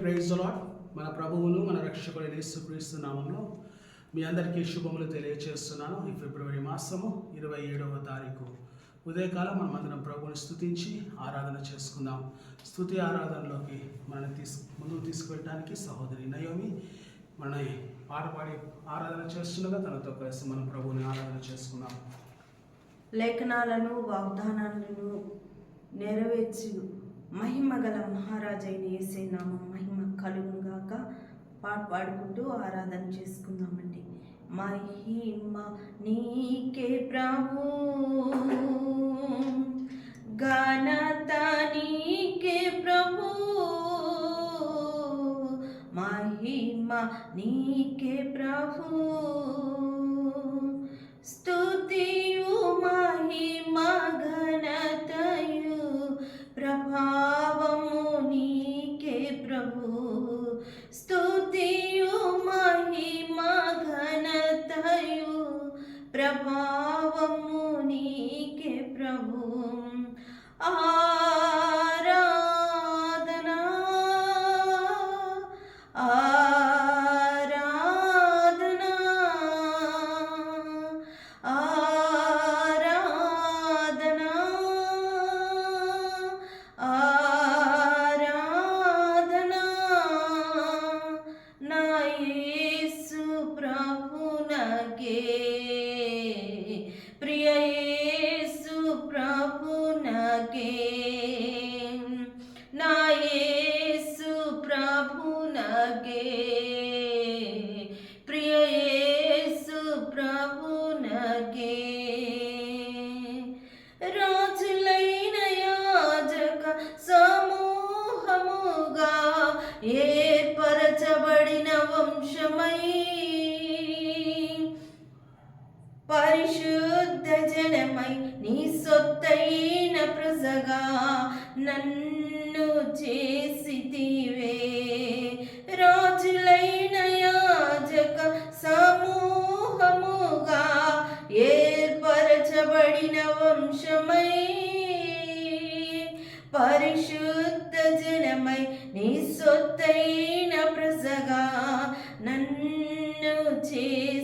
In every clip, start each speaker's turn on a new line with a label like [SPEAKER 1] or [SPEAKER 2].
[SPEAKER 1] Praise lord మన ప్రభువును మన రక్షకుడు యేసుక్రీస్తు నామంలో మీ అందరికీ శుభములు తెలియజేస్తున్నాను ఈ ఫిబ్రవరి మాసము ఇరవై ఏడవ తారీఖు. ఉదయకాలం మనం అందరం ప్రభువుని స్థుతించి ఆరాధన చేసుకుందాం. స్థుతి ఆరాధనలోకి మనల్ని తీసు ముందుకు తీసుకువెళ్ళడానికి సహోదరి నయోమి మన పాట పాడి ఆరాధన చేస్తుండగా తనతో కలిసి మనం ప్రభువుని ఆరాధన చేసుకున్నాం
[SPEAKER 2] లేఖనాలను వాగ్దానాలను నెరవేర్చి మహిమ గల మహారాజైన ఏసే నామం మహిమ కలుగుగాక పాట పాడుకుంటూ ఆరాధన చేసుకుందామండి. మహిమ నీకే ప్రభు ఘనత నీకే ప్రభు మహిమ నీకే ప్రభు స్తుతియు మహిమ ప్రభావము నీకే ప్రభు స్తుతియు మహిమ ఘనతయు ప్రభావము నీకే ప్రభు ఆరాధనా సమూహముగా ఏర్పరచబడిన వంశమై పరిశుద్ధ జనమై నీ సొత్తైన ప్రజగా నన్ను చేసితివే రాజులైన యాజక సమూహముగా ఏర్పరచబడిన వంశమై పరిశుద్ధ జనమై నీ సొత్తైన ప్రజగా నన్ను
[SPEAKER 1] చేసి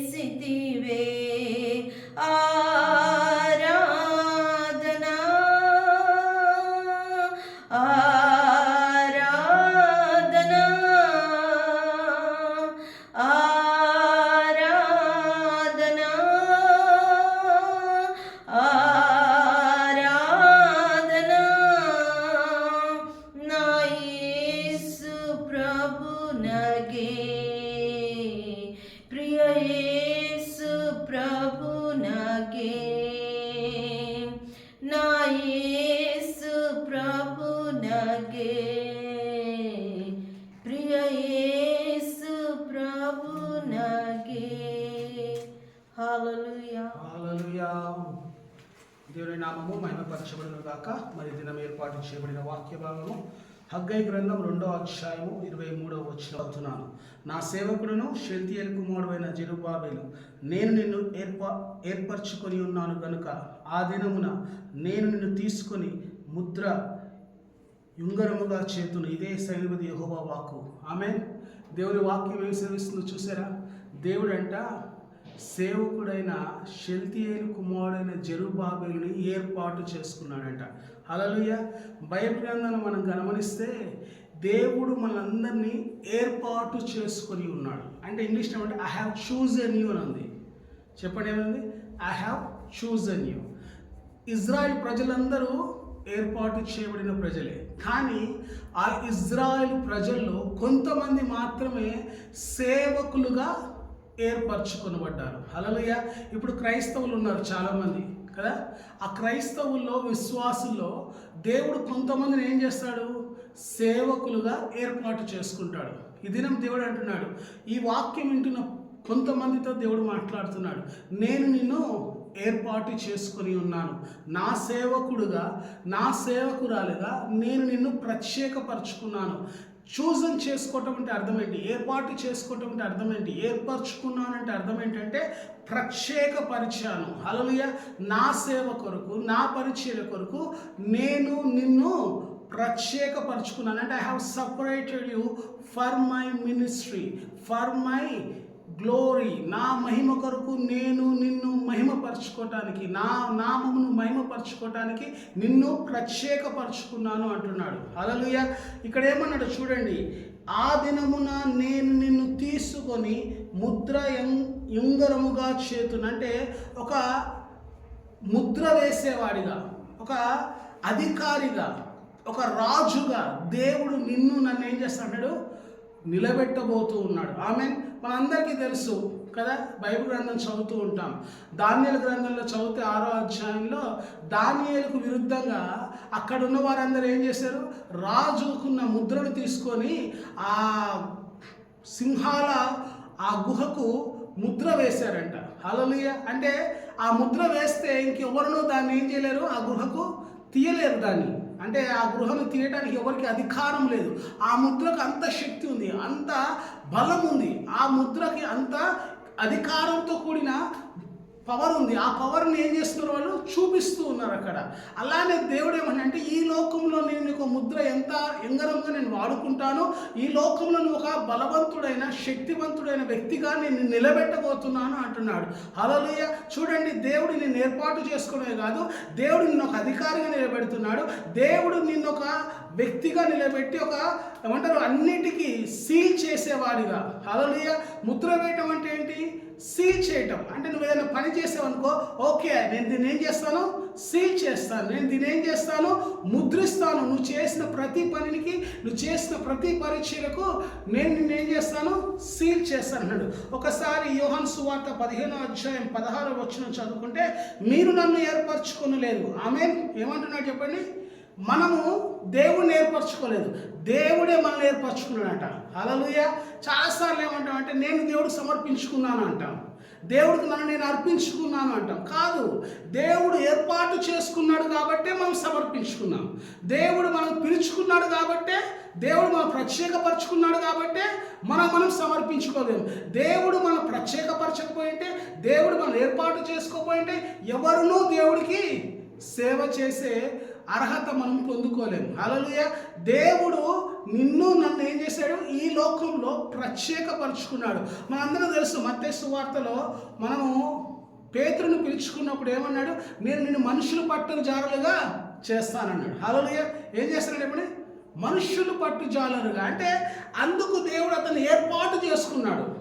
[SPEAKER 1] గాక మరి దినం ఏర్పాటు చేయబడిన వాక్య భాగము హగ్గై గ్రంథం రెండో అధ్యాయము ఇరవై మూడవ వచ్చిన అవుతున్నాను నా సేవకుడును షెల్తియల్ కుమారుడైన జెరుబాబేలు నేను నిన్ను ఏర్పా ఏర్పరచుకొని ఉన్నాను కనుక ఆ దినమున నేను నిన్ను తీసుకొని ముద్ర యుంగరముగా చేతును ఇదే సైనిపతి యహోబా వాక్కు. ఆమె దేవుని వాక్యం ఏం సేవిస్తుందో చూసారా? దేవుడంట సేవకుడైన షెల్తియేలు కుమారుడైన జెరుబాబేలుని ఏర్పాటు చేసుకున్నాడంట. అలలుయ బైబిల్ గ్రంథాన్ని మనం గమనిస్తే దేవుడు మనందరినీ ఏర్పాటు చేసుకొని ఉన్నాడు. అంటే ఇంగ్లీష్ అంటే ఐ హ్యావ్ చూజన్ యూ అని ఉంది. చెప్పండి ఏమైంది I have chosen you Israel ప్రజలందరూ ఏర్పాటు చేయబడిన ప్రజలే. కానీ ఆ ఇజ్రాయెల్ ప్రజల్లో కొంతమంది మాత్రమే సేవకులుగా ఏర్పరచుకొనబడ్డారు. హలలుయ ఇప్పుడు క్రైస్తవులు ఉన్నారు చాలామంది కదా? ఆ క్రైస్తవుల్లో విశ్వాసుల్లో దేవుడు కొంతమందిని ఏం చేస్తాడు? సేవకులుగా ఏర్పాటు చేసుకుంటాడు. ఈ దినం దేవుడు అంటున్నాడు ఈ వాక్యం వింటున్న కొంతమందితో దేవుడు మాట్లాడుతున్నాడు. నేను నిన్ను ఏర్పాటు చేసుకొని ఉన్నాను. నా సేవకుడుగా నా సేవకురాలుగా నేను నిన్ను ప్రత్యేకపరచుకున్నాను. చూజన్ చేసుకోవటం అంటే అర్థం ఏంటి ఏర్పాటు చేసుకోవటం అంటే అర్థం ఏంటి ఏర్పరచుకున్నాను అంటే అర్థం ఏంటంటే ప్రత్యేకపరిచాను హలలుయ నా సేవ కొరకు నా పరిచయ కొరకు నేను నిన్ను ప్రత్యేకపరుచుకున్నాను. అంటే I have separated you for my ministry for my glory నా మహిమ కొరకు నేను నిన్ను మహిమపరచుకోవటానికి నా నామమును మహిమపరచుకోవటానికి నిన్ను ప్రత్యేకపరచుకున్నాను అంటున్నాడు. అలలుయ ఇక్కడ ఏమన్నాడు చూడండి ఆ దినమున నేను నిన్ను తీసుకొని ముద్ర యుంగరముగా చేతును అంటే ఒక ముద్ర వేసేవాడిగా ఒక అధికారిగా ఒక రాజుగా దేవుడు నిన్ను నన్ను ఏం చేస్తాడు నిలబెట్టబోతూ ఉన్నాడు. ఆమె మనందరికీ తెలుసు కదా బైబిల్ గ్రంథం చదువుతూ ఉంటాం. దానియల గ్రంథంలో చదివితే ఆరో అధ్యాయంలో దానియేలకు విరుద్ధంగా అక్కడ ఉన్న వారందరూ ఏం చేశారు? రాజుకున్న ముద్రను తీసుకొని ఆ సింహాల ఆ గుహకు ముద్ర వేశారంట. హలలుయ అంటే ఆ ముద్ర వేస్తే ఇంకెవరినూ దాన్ని ఏం చేయలేరు? ఆ గుహకు తీయలేరు దాన్ని. అంటే ఆ గృహను తీయడానికి ఎవరికి అధికారం లేదు. ఆ ముద్రకు అంత శక్తి ఉంది అంత బలం ఉంది. ఆ ముద్రకి అంత అధికారంతో కూడిన పవర్ ఉంది. ఆ పవర్ని ఏం చేస్తున్నారు వాళ్ళు? చూపిస్తూ ఉన్నారు అక్కడ. అలానే దేవుడు ఏమని అంటే ఈ లోకంలో నేను నీకు ముద్ర ఎంత ఎంగరంగా నేను వాడుకుంటాను ఈ లోకంలో నువ్వు ఒక బలవంతుడైన శక్తివంతుడైన వ్యక్తిగా నేను నిలబెట్టబోతున్నాను అంటున్నాడు. హల్లెలూయా చూడండి దేవుడు నేను ఏర్పాటు చేసుకునే కాదు. దేవుడు నిన్ను ఒక అధికారిగా నిలబెడుతున్నాడు. దేవుడు నిన్ను ఒక వ్యక్తిగా నిలబెట్టి ఒక ఏమంటారు అన్నిటికీ సీల్ చేసేవాడిగా. హల్లెలూయా ముద్ర వేయటం అంటే ఏంటి? సీల్ చేయటం. అంటే నువ్వు ఏదైనా పని చేసావనుకో ఓకే నేను దీన్ని ఏం చేస్తాను? సీల్ చేస్తాను. నేను దీన్ని ఏం చేస్తాను? ముద్రిస్తాను. నువ్వు చేసిన ప్రతి పనికి నువ్వు చేసిన ప్రతి పరీక్షలకు నేను నిన్ను ఏం చేస్తాను? సీల్ చేస్తాను అన్నాడు ఒకసారి యోహన్ సువార్త పదిహేనో అధ్యాయం పదహారో వచ్చిన చదువుకుంటే మీరు నన్ను ఏర్పరచుకోనలేదు. ఆమె ఏమంటున్నాడు చెప్పండి? మనము దేవుడిని ఏర్పరచుకోలేదు. దేవుడే మనల్ని ఏర్పరచుకున్నాడట. అలలుయ చాలాసార్లు ఏమంటామంటే నేను దేవుడికి సమర్పించుకున్నాను అంటాం. దేవుడికి నన్ను నేను అర్పించుకున్నాను అంటాం. కాదు దేవుడు ఏర్పాటు చేసుకున్నాడు కాబట్టే మనం సమర్పించుకున్నాం. దేవుడు మనం పిలుచుకున్నాడు కాబట్టే దేవుడు మనం ప్రత్యేకపరచుకున్నాడు కాబట్టే మనం మనం సమర్పించుకోలేము దేవుడు మనం ప్రత్యేకపరచకపోయింటే దేవుడు మనం ఏర్పాటు చేసుకోకపోయింటే ఎవరునూ దేవుడికి సేవ చేసే అర్హత మనం పొందుకోలేము. అలలుయ దేవుడు నిన్ను నన్ను ఏం చేశాడు? ఈ లోకంలో ప్రత్యేకపరుచుకున్నాడు. మనందరం తెలుసు మత్తే సువార్తలో మనము పేతురుని పిలుచుకున్నప్పుడు ఏమన్నాడు? నేను నిన్ను మనుషులు పట్టును జారులుగా చేస్తానన్నాడు. హల్లెలూయా ఏం చేస్తాడు ఎప్పుడు మనుషులు పట్టు జాలరుగా అంటే అందుకు దేవుడు అతను ఏర్పాటు చేసుకున్నాడు.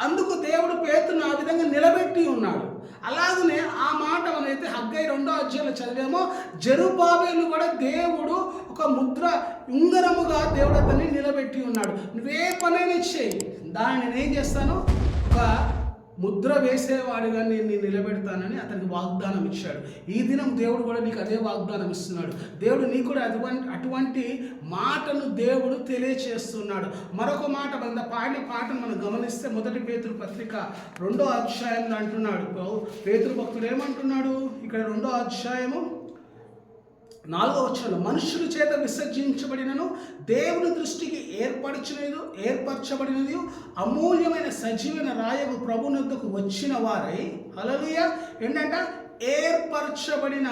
[SPEAKER 1] అందుకు దేవుడు పేతును ఆ విధంగా నిలబెట్టి ఉన్నాడు. అలాగనే ఆ మాట మనైతే హగ్గై రెండో అధ్యాయంలో చదివామో. జరుబాబేలు కూడా దేవుడు ఒక ముద్ర ఉంగరముగా దేవుడు అతన్ని నిలబెట్టి ఉన్నాడు. నువ్వే పనైనా చేయి. దాన్ని నేను ఏం చేస్తాను? ఒక ముద్ర వేసేవాడిగా నేను నేను నిలబెడతానని అతనికి వాగ్దానం ఇచ్చాడు. ఈ దినం దేవుడు కూడా నీకు అదే వాగ్దానం ఇస్తున్నాడు. దేవుడు నీకు కూడా అటువంటి అటువంటి మాటను దేవుడు తెలియచేస్తున్నాడు. మరొక మాట మన పాడిన పాటను మనం గమనిస్తే మొదటి పేతురు పత్రిక రెండో అధ్యాయంలో అంటున్నాడు. పేతురు భక్తుడు ఏమంటున్నాడు? ఇక్కడ రెండో అధ్యాయము నాలుగో వచ్చిన మనుషుల చేత విసర్జించబడినను దేవుని దృష్టికి ఏర్పరచలేదు ఏర్పరచబడినది అమూల్యమైన సజీవన రాయకు ప్రభునద్దకు వచ్చిన వారై హలలుయ ఏంటంట? ఏర్పరచబడిన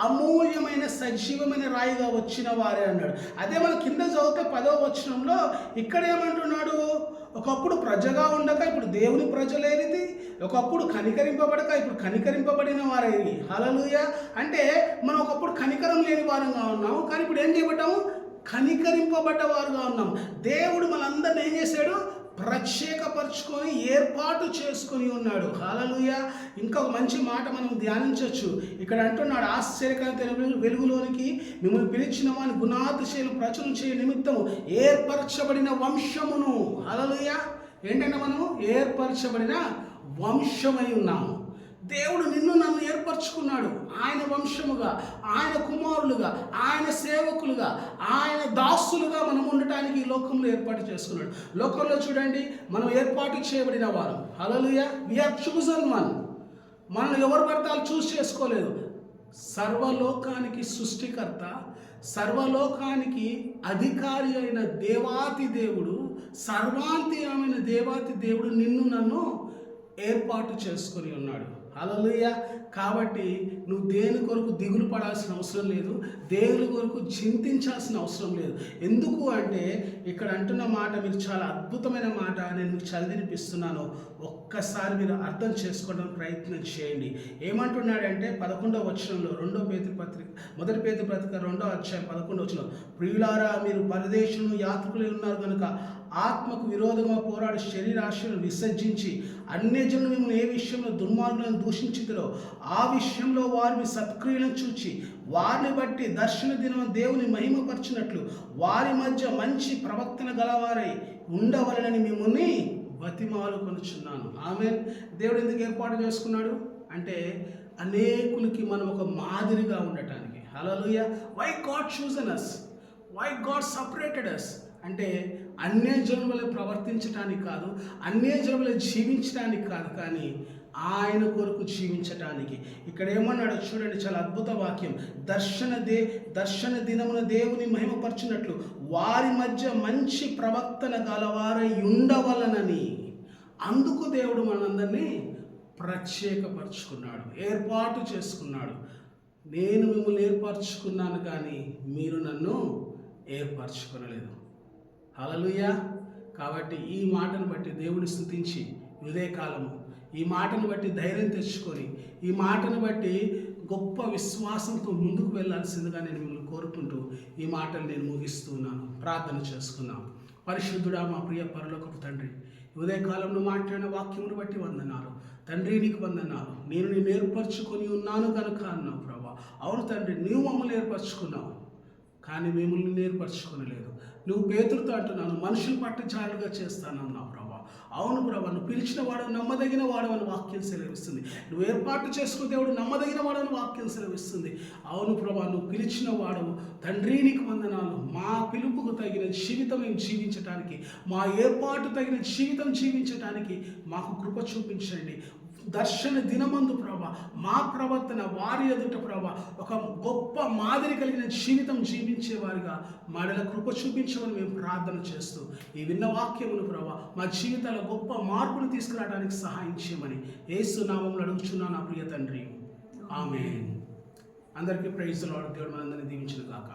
[SPEAKER 1] అమూల్యమైన సజీవమైన రాయిగా వచ్చిన వారే అన్నాడు. అదే మన కింద చదివితే పదవ వచనంలో ఇక్కడ ఏమంటున్నాడు? ఒకప్పుడు ప్రజగా ఉండక ఇప్పుడు దేవుని ప్రజలేనిది ఒకప్పుడు కనికరింపబడక ఇప్పుడు కనికరింపబడిన వారేది హలలుయ అంటే మనం ఒకప్పుడు కనికరం లేని వారంగా ఉన్నాము కానీ ఇప్పుడు ఏం చేయబడ్డాము? కనికరింపబడ్డ వారుగా ఉన్నాం దేవుడు మనందరిని ఏం చేశాడు? ప్రత్యేకపరుచుకొని ఏర్పాటు చేసుకొని ఉన్నాడు. హాలలుయ ఇంకా ఒక మంచి మాట మనం ధ్యానించవచ్చు. ఇక్కడ అంటున్నాడు ఆశ్చర్యకరం తెలుగు వెలుగులోనికి మిమ్మల్ని పిలిచిన వాని గుణాతిశయలు ప్రచురం చేయ నిమిత్తం ఏర్పరచబడిన వంశమును. హాలలుయ ఏంటంటే మనము ఏర్పరచబడిన వంశమై ఉన్నాము. దేవుడు నిన్ను నన్ను ఏర్పరచుకున్నాడు. ఆయన వంశముగా ఆయన కుమారులుగా ఆయన సేవకులుగా ఆయన దాసులుగా మనం ఉండటానికి ఈ లోకంలో ఏర్పాటు చేసుకున్నాడు. లోకంలో చూడండి మనం ఏర్పాటు చేయబడిన వారు. హలలుయ విఆర్ చూజన్ వన్ మనం ఎవరు పడతాలు చూస్ చేసుకోలేదు. సర్వలోకానికి సృష్టికర్త సర్వలోకానికి అధికారి అయిన దేవాతి దేవుడు సర్వాంతీయమైన దేవాతి దేవుడు నిన్ను నన్ను ఏర్పాటు చేసుకొని ఉన్నాడు. అలలుయ కాబట్టి నువ్వు దేని కొరకు దిగులు పడాల్సిన అవసరం లేదు దేవుని కొరకు చింతించాల్సిన అవసరం లేదు. ఎందుకు అంటే ఇక్కడ అంటున్న మాట మీరు చాలా అద్భుతమైన మాట నేను మీకు చదివినిపిస్తున్నాను. ఒక్కసారి మీరు అర్థం చేసుకోవడం ప్రయత్నం చేయండి. ఏమంటున్నాడంటే పదకొండవ వచనంలో రెండో పేతి పత్రిక మొదటి పేతి పత్రిక రెండో అధ్యాయం పదకొండవ వచనం. ప్రియులారా మీరు పరదేశంలో యాత్రికులు ఉన్నారు కనుక ఆత్మకు విరోధంగా పోరాడి శరీరాశలను విసర్జించి అన్యజనులు మిమ్మల్ని ఏ విషయంలో దుర్మార్గులను దూషించుతారో ఆ విషయంలో వారిని మీ సత్క్రియలను చూచి వారిని బట్టి దర్శన దినం దేవుని మహిమపరిచినట్లు వారి మధ్య మంచి ప్రవర్తన గలవారై ఉండవలనని మిమ్మల్ని బతిమాలు కొనుచున్నాను ఆమె దేవుడు ఎందుకు ఏర్పాటు చేసుకున్నాడు? అంటే అనేకులకి మనం ఒక మాదిరిగా ఉండటానికి. హలోయ why God chosen us why God separated us అంటే అన్య జన్మలు ప్రవర్తించటానికి కాదు అన్య జన్మలు జీవించడానికి కాదు కానీ ఆయన కొరకు జీవించటానికి. ఇక్కడ ఏమన్నాడు చూడండి చాలా అద్భుత వాక్యం. దర్శన దే దర్శన దినమున దేవుని మహిమపరచినట్లు వారి మధ్య మంచి ప్రవర్తన గలవారై ఉండవలనని అందుకు దేవుడు మనందరినీ ప్రత్యేకపరుచుకున్నాడు ఏర్పాటు చేసుకున్నాడు. నేను మిమ్మల్ని ఏర్పరచుకున్నాను కానీ మీరు నన్ను ఏర్పరచుకొనలేదు. హలలుయ కాబట్టి ఈ మాటను బట్టి దేవుని స్థుతించి ఉదయకాలము. ఈ మాటను బట్టి ధైర్యం తెచ్చుకొని ఈ మాటను బట్టి గొప్ప విశ్వాసంతో ముందుకు వెళ్ళాల్సిందిగా నేను మిమ్మల్ని కోరుకుంటూ ఈ మాటలు నేను ముగిస్తున్నాను ప్రార్థన చేసుకున్నాం పరిశుద్ధుడా మా ప్రియ పరలోకపు తండ్రి ఉదయకాలంలో మాట్లాడిన వాక్యమును బట్టి వందనాలు. తండ్రి నీకు వందనాలు. నేను నేను ఏర్పరచుకొని ఉన్నాను కనుక అన్నావు ప్రభా. అవును తండ్రి నీవు మమ్మల్ని ఏర్పరచుకున్నావు. కానీ మిమ్మల్ని నేర్పరచుకునలేదు నువ్వు పేతులతో అంటున్నాను మనుషులు పట్టు చాలుగా చేస్తానన్నావు ప్రభా. అవును ప్రభా నువ్వు పిలిచిన వాడు నమ్మదగిన వాడు అని వాక్యం సెలవిస్తుంది. నువ్వు ఏర్పాటు చేసుకున్న దేవుడు నమ్మదగిన వాడు అని వాక్యం సెలవిస్తుంది. అవును ప్రభా నువ్వు పిలిచిన వాడు తండ్రి నీకు వందనాలు. మా పిలుపుకు తగిన జీవితం మేము జీవించటానికి మా ఏర్పాటు తగిన జీవితం జీవించటానికి మాకు కృప చూపించండి. దర్శన దినమందు ప్రభా మా ప్రవర్తన వారి ఎదుట ప్రభా ఒక గొప్ప మాదిరి కలిగిన జీవితం జీవించేవారిగా మాడల కృప చూపించమని మేము ప్రార్థన చేస్తూ ఈ విన్న వాక్యమును ప్రభా మా జీవితాల్లో గొప్ప మార్పును తీసుకురావడానికి సహాయం చేయమని ఏసు నామంలో అడుగుచున్నా నా ప్రియ తండ్రి. ఆమె అందరికీ ప్రైజ్ లాడ్ దేవుడు మనందరినీ దీవించిన కాక